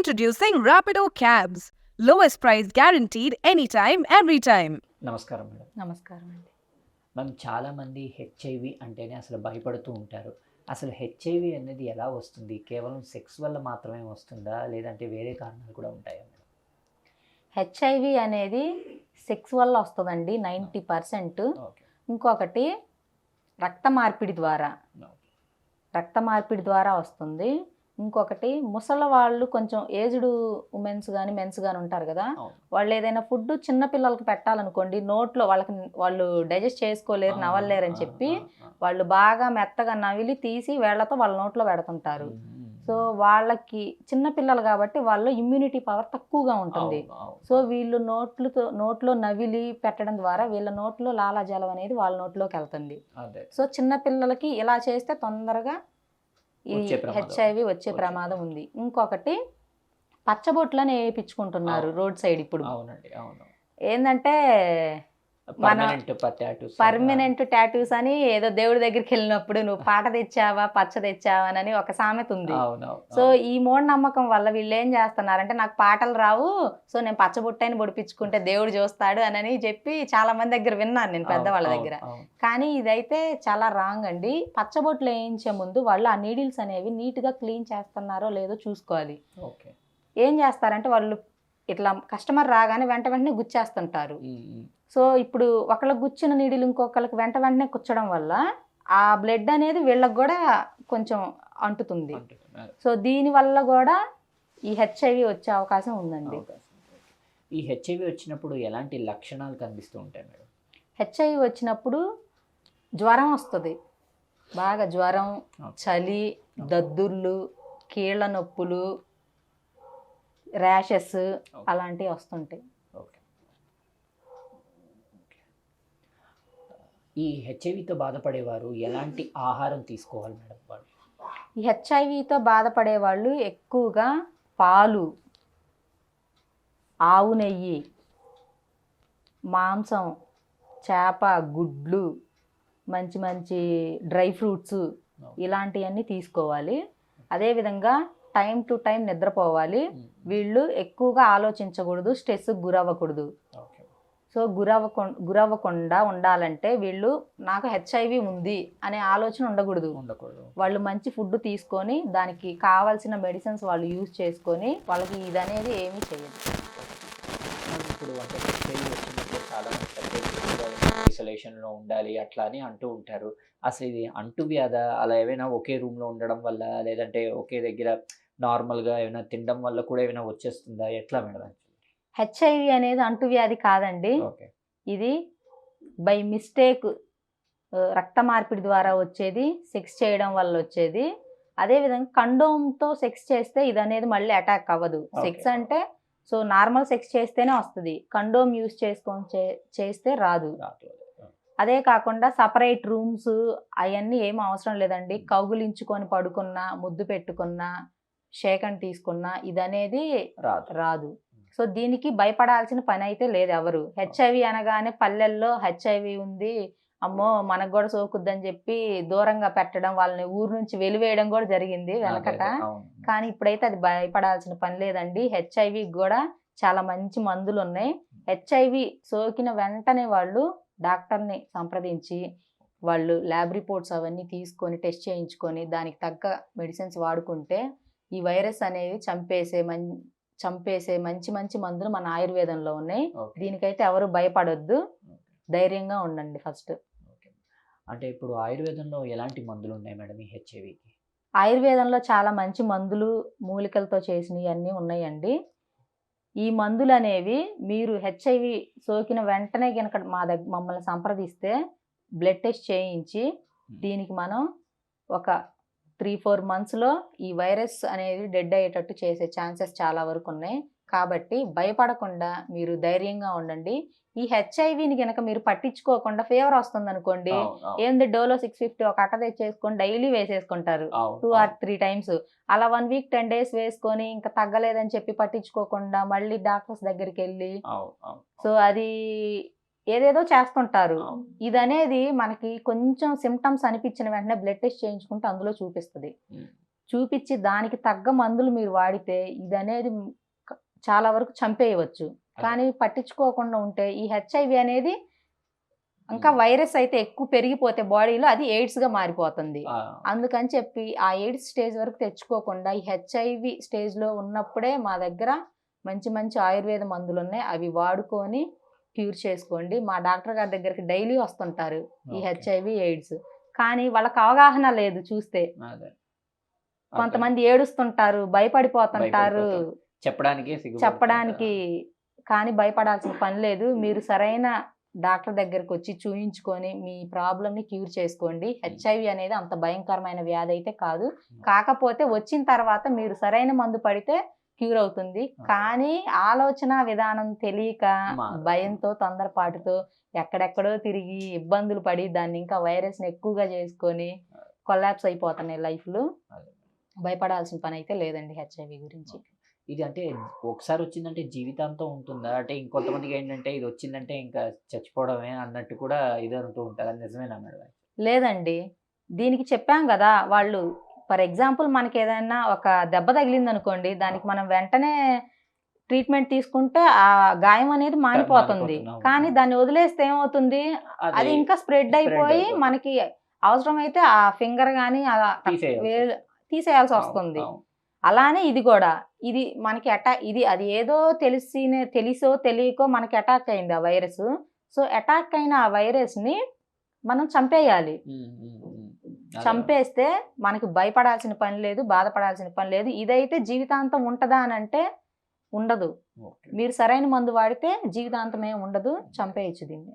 Introducing Rapido Cabs. Lowest price guaranteed anytime, every time. నమస్కారం madam. నమస్కారం అండి. Ma'am చాలామంది హెచ్ఐవి అంటేనే అసలు భయపడుతూ ఉంటారు. అసలు హెచ్ఐవి అనేది ఎలా వస్తుంది? కేవలం సెక్స్ వల్ల మాత్రమే వస్తుందా? లేదంటే వేరే కారణాలు కూడా ఉంటాయా మేడం? హెచ్ఐవి అనేది సెక్స్ వల్ల వస్తుందండి నైంటీ పర్సెంట్. ఇంకొకటి రక్త మార్పిడి ద్వారా. రక్త మార్పిడి ద్వారా వస్తుంది. ఇంకొకటి ముసలి వాళ్ళు కొంచెం ఏజ్డ్ ఉమెన్స్ కానీ మెన్స్ కానీ ఉంటారు కదా వాళ్ళు ఏదైనా ఫుడ్ చిన్న పిల్లలకి పెట్టాలనుకోండి నోట్లో వాళ్ళకి వాళ్ళు డైజెస్ట్ చేసుకోలేరు నవలేరు అని చెప్పి వాళ్ళు బాగా మెత్తగా నవిలి తీసి వేళ్ళతో వాళ్ళ నోట్లో పెడుతుంటారు. సో వాళ్ళకి చిన్న పిల్లలు కాబట్టి వాళ్ళ ఇమ్యూనిటీ పవర్ తక్కువగా ఉంటుంది. సో వీళ్ళు నోట్లతో నోట్లో నవిలి పెట్టడం ద్వారా వీళ్ళ నోట్లో లాలాజలం అనేది వాళ్ళ నోట్లోకి వెళ్తుంది. సో చిన్న పిల్లలకి ఇలా చేస్తే తొందరగా ఈ. హెచ్ఐవి వచ్చే ప్రమాదం ఉంది ఇంకొకటి పచ్చబొట్లని వేయించుకుంటున్నారు. రోడ్ సైడ్ ఇప్పుడు ఏంటంటే పర్మనెంట్ టాటూస్ పర్మనెంట్ టాటూస్ అని ఏదో దేవుడి దగ్గరికి వెళ్ళినప్పుడు నువ్వు పాట తెచ్చావా పచ్చ తెచ్చావా అని ఒక సామెత ఉంది. సో ఈ మూఢనమ్మకం వల్ల వీళ్ళు ఏం చేస్తున్నారంటే నాకు పాటలు రావు సో నేను పచ్చబొట్టని పొడిపించుకుంటే దేవుడు చూస్తాడు అని చెప్పి చాలా మంది దగ్గర విన్నాను నేను పెద్దవాళ్ళ దగ్గర. కానీ ఇదైతే చాలా రాంగ్ అండి. పచ్చబొట్లు వేయించే ముందు వాళ్ళు ఆ నీడిల్స్ అనేవి నీట్గా క్లీన్ చేస్తున్నారో లేదో చూసుకోవాలి. ఏం చేస్తారంటే వాళ్ళు ఇట్లా కస్టమర్ రాగానే వెంట వెంటనే గుచ్చేస్తుంటారు. సో ఇప్పుడు ఒకళ్ళకి గుచ్చిన నీడిలు ఇంకొకళ్ళకి వెంట వెంటనే కుచ్చడం వల్ల ఆ బ్లడ్ అనేది వీళ్ళకి కూడా కొంచెం అంటుతుంది. సో దీని వల్ల కూడా ఈ హెచ్ఐవి వచ్చే అవకాశం ఉందండి. ఈ హెచ్ఐవి వచ్చినప్పుడు ఎలాంటి లక్షణాలు కనిపిస్తూ ఉంటాయి మేడం? హెచ్ఐవి వచ్చినప్పుడు జ్వరం వస్తుంది. బాగా జ్వరం చలి దద్దుర్లు కీళ్ళ నొప్పులు ర్యాషెస్ అలాంటివి వస్తుంటాయి. ఈ హెచ్ఐవితో బాధపడేవారు ఎలాంటి ఆహారం తీసుకోవాలి మేడం వాళ్ళు? ఈ హెచ్ఐవితో బాధపడే వాళ్ళు ఎక్కువగా పాలు ఆవు నెయ్యి మాంసం చేప గుడ్లు మంచి మంచి డ్రై ఫ్రూట్స్ ఇలాంటివన్నీ తీసుకోవాలి. అదేవిధంగా టైం టు టైం నిద్రపోవాలి. వీళ్ళు ఎక్కువగా ఆలోచించకూడదు స్ట్రెస్కి గురవ్వకూడదు. సో గురవ్వకు గురవ్వకుండా ఉండాలంటే వీళ్ళు నాకు హెచ్ఐవి ఉంది అనే ఆలోచన ఉండకూడదు. ఉండకూడదు. వాళ్ళు మంచి ఫుడ్ తీసుకొని దానికి కావాల్సిన మెడిసిన్స్ వాళ్ళు యూజ్ చేసుకొని వాళ్ళకి ఇది అనేది ఏమీ చేయదు. ఇప్పుడు ఐసోలేషన్లో ఉండాలి అట్లా అని అంటూ ఉంటారు. అసలు ఇది అంటువ్యాధ? అలా ఏమైనా ఒకే రూమ్లో ఉండడం వల్ల లేదంటే ఒకే దగ్గర నార్మల్గా ఏమైనా తినడం వల్ల కూడా ఏమైనా వచ్చేస్తుందా? ఎట్లా మేడం? హెచ్ఐవి అనేది అంటువ్యాధి కాదండి. ఇది బై మిస్టేక్ రక్త మార్పిడి ద్వారా వచ్చేది సెక్స్ చేయడం వల్ల వచ్చేది. అదేవిధంగా కండోమ్తో సెక్స్ చేస్తే ఇది అనేది మళ్ళీ అటాక్ అవ్వదు. సెక్స్ అంటే సో నార్మల్ సెక్స్ చేస్తేనే వస్తుంది. కండోమ్ యూస్ చేసుకొని చే- చేస్తే రాదు. అదే. కాకుండా సపరేట్ రూమ్స్ అవన్నీ ఏం అవసరం లేదండి. కౌగులించుకొని పడుకున్నా ముద్దు పెట్టుకున్నా షేకన్ తీసుకున్నా ఇదనేది రాదు. సో దీనికి భయపడాల్సిన పని అయితే లేదు ఎవరు హెచ్ఐవి అనగానే పల్లెల్లో హెచ్ఐవి ఉంది. అమ్మో మనకు కూడా సోకుద్దని చెప్పి దూరంగా పెట్టడం వాళ్ళని ఊరు నుంచి వెలివేయడం కూడా జరిగింది వెనకట. కానీ ఇప్పుడైతే అది భయపడాల్సిన పని లేదండి. హెచ్ఐవి కూడా చాలా మంచి మందులు ఉన్నాయి హెచ్ఐవి సోకిన వెంటనే వాళ్ళు డాక్టర్ని సంప్రదించి వాళ్ళు ల్యాబ్ రిపోర్ట్స్ అవన్నీ తీసుకొని టెస్ట్ చేయించుకొని దానికి తగ్గ మెడిసిన్స్ వాడుకుంటే ఈ వైరస్ అనేది చంపేసే మం చంపేసే మంచి మంచి మందులు మన ఆయుర్వేదంలో ఉన్నాయి. దీనికైతే ఎవరు భయపడొద్దు. ధైర్యంగా ఉండండి ఫస్ట్. అంటే ఇప్పుడు ఆయుర్వేదంలో ఎలాంటి మందులు ఉన్నాయి మేడం ఈ హెచ్ఐవికి? ఆయుర్వేదంలో చాలా మంచి మందులు మూలికలతో చేసినవి అన్నీ ఉన్నాయండి. ఈ మందులు అనేవి మీరు హెచ్ఐవి సోకిన వెంటనే కనుక మా దగ్గర మమ్మల్ని సంప్రదిస్తే బ్లడ్ టెస్ట్ చేయించి దీనికి మనం ఒక త్రీ ఫోర్ మంత్స్లో ఈ వైరస్ అనేది డెడ్ అయ్యేటట్టు చేసే ఛాన్సెస్ చాలా వరకు ఉన్నాయి. కాబట్టి భయపడకుండా మీరు ధైర్యంగా ఉండండి. ఈ హెచ్ఐవిని కనుక మీరు పట్టించుకోకుండా ఫీవర్ వస్తుంది అనుకోండి ఏంది డోలో సిక్స్ ఫిఫ్టీ ఒక అట్ట తెచ్చేసుకొని daily వేసేసుకుంటారు. Two or three times. అలా వన్ వీక్ టెన్ డేస్ వేసుకొని ఇంకా తగ్గలేదని చెప్పి పట్టించుకోకుండా మళ్ళీ డాక్టర్స్ దగ్గరికి వెళ్ళి సో అది ఏదేదో చేస్తుంటారు. ఇది అనేది మనకి కొంచెం సిమ్టమ్స్ అనిపించిన వెంటనే బ్లడ్ టెస్ట్ చేయించుకుంటే అందులో చూపిస్తుంది. చూపించి దానికి తగ్గ మందులు మీరు వాడితే ఇది అనేది క- చాలా వరకు చంపేయవచ్చు. కానీ పట్టించుకోకుండా ఉంటే ఈ హెచ్ఐవి అనేది ఇంకా. వైరస్ అయితే ఎక్కువ పెరిగిపోతే బాడీలో అది ఎయిడ్స్గా మారిపోతుంది. అందుకని చెప్పి ఆ ఎయిడ్స్ స్టేజ్ వరకు తెచ్చుకోకుండా ఈ హెచ్ఐవి స్టేజ్లో ఉన్నప్పుడే మా దగ్గర మంచి మంచి ఆయుర్వేద మందులు ఉన్నాయి అవి వాడుకొని క్యూర్ చేసుకోండి. మా డాక్టర్ గారి దగ్గరికి డైలీ వస్తుంటారు ఈ. HIV AIDS. కానీ వాళ్ళకి అవగాహన లేదు చూస్తే. కొంతమంది ఏడుస్తుంటారు భయపడిపోతుంటారు. చెప్పడానికి. చెప్పడానికి కానీ భయపడాల్సిన పని లేదు. మీరు సరైన డాక్టర్ దగ్గరకు వచ్చి చూయించుకొని మీ ప్రాబ్లమ్ని క్యూర్ చేసుకోండి. హెచ్ఐవి అనేది అంత భయంకరమైన వ్యాధి అయితే కాదు. కాకపోతే వచ్చిన తర్వాత మీరు సరైన మందు పడితే క్యూర్ అవుతుంది. కానీ ఆలోచన విధానం తెలియక. భయంతో తొందరపాటుతో ఎక్కడెక్కడో తిరిగి ఇబ్బందులు పడి దాన్ని ఇంకా వైరస్ని ఎక్కువగా చేసుకొని కొలాప్స్ అయిపోతున్నాయి లైఫ్లు. భయపడాల్సిన పని అయితే లేదండి హెచ్ఐవి గురించి. ఇది అంటే ఒకసారి వచ్చిందంటే జీవితాంతం ఉంటుందా? అంటే ఇంకొంతమందికి ఏంటంటే ఇది వచ్చిందంటే ఇంకా చచ్చిపోవడమే అన్నట్టు కూడా ఇది అంటూ ఉంటారు నిజమేనా మేడం? లేదండి. దీనికి చెప్పాం కదా వాళ్ళు ఫర్ ఎగ్జాంపుల్ మనకి ఏదైనా ఒక దెబ్బ తగిలింది అనుకోండి దానికి మనం వెంటనే ట్రీట్మెంట్ తీసుకుంటే ఆ గాయం అనేది మానిపోతుంది. కానీ దాన్ని వదిలేస్తే ఏమవుతుంది? అది ఇంకా స్ప్రెడ్ అయిపోయి. మనకి అవసరమైతే ఆ ఫింగర్ కానీ తీసేయాల్సి వస్తుంది. అలానే ఇది కూడా ఇది మనకి అటాక్ ఇది అది ఏదో తెలిసినే తెలిసో తెలియకో మనకి అటాక్ అయింది ఆ వైరస్. సో అటాక్ అయిన ఆ వైరస్ని మనం చంపేయాలి. చంపేస్తే మనకి భయపడాల్సిన పని లేదు బాధపడాల్సిన పని లేదు. ఇదైతే జీవితాంతం ఉంటదా అని అంటే ఉండదు. మీరు సరైన మందు వాడితే జీవితాంతం ఉండదు చంపేయచ్చు దీన్ని.